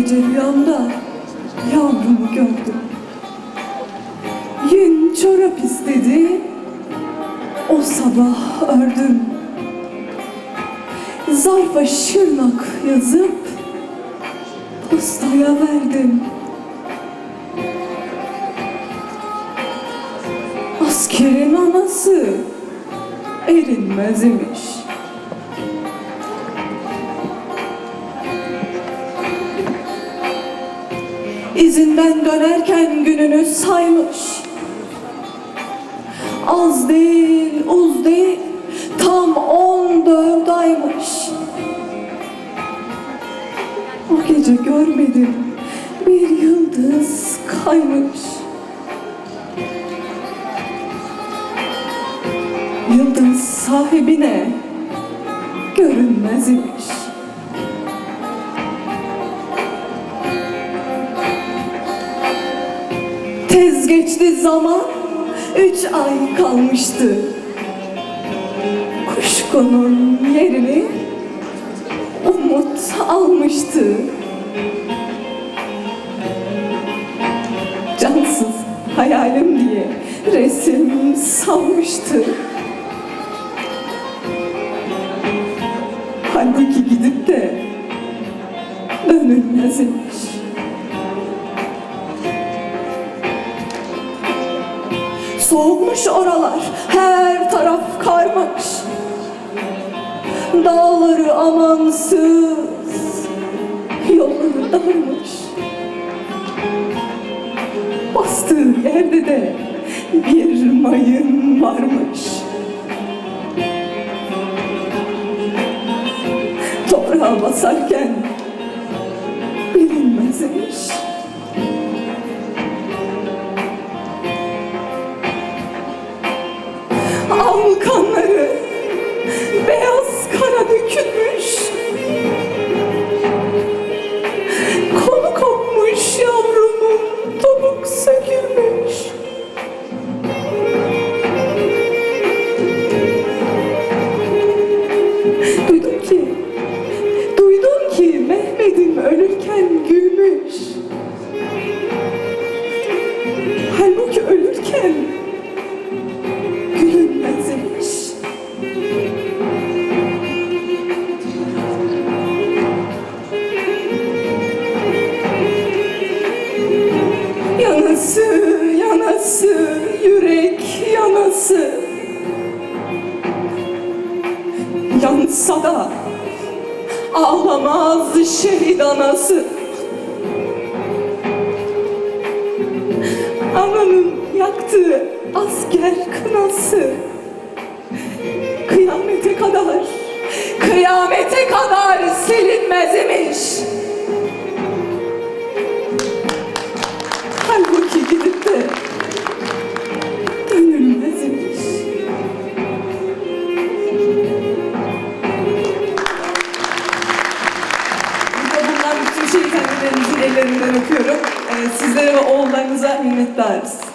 gece rüyamda yavrumu gördüm. Yün çorap istedi, o sabah ördüm. Zarfa şırnak yazıp postaya verdim. Askerin anası erinmez imiş. İzinden dönerken gününü saymış. Az değil, uz değil, tam on dört aymış. O gece görmedim, bir yıldız kaymış. Yıldız sahibine görünmez imiş. Geçti zaman, üç ay kalmıştı. Kuşkunun yerini umut almıştı. Cansız hayalim diye resim salmıştı. Halbuki gidip de dönülmez Soğumuş oralar, her taraf karmış. Dağları amansız, yolları darmış. Bastığı yerde de bir mayın varmış. Toprağa basarken bilinmezmiş. Dökülmüş. Kolu kopmuş yavrumun topuk sökülmüş. Duydum ki, duydum ki Mehmet'im ölürken gülmüş. Yansa da ağlamaz şehit anası. Ananın yaktığı asker kınası. Kıyamete kadar, kıyamete kadar silinmez imiş. Ailelerimizi ellerinden öpüyorum. Ee, sizlere ve oğullarınıza minnettarız.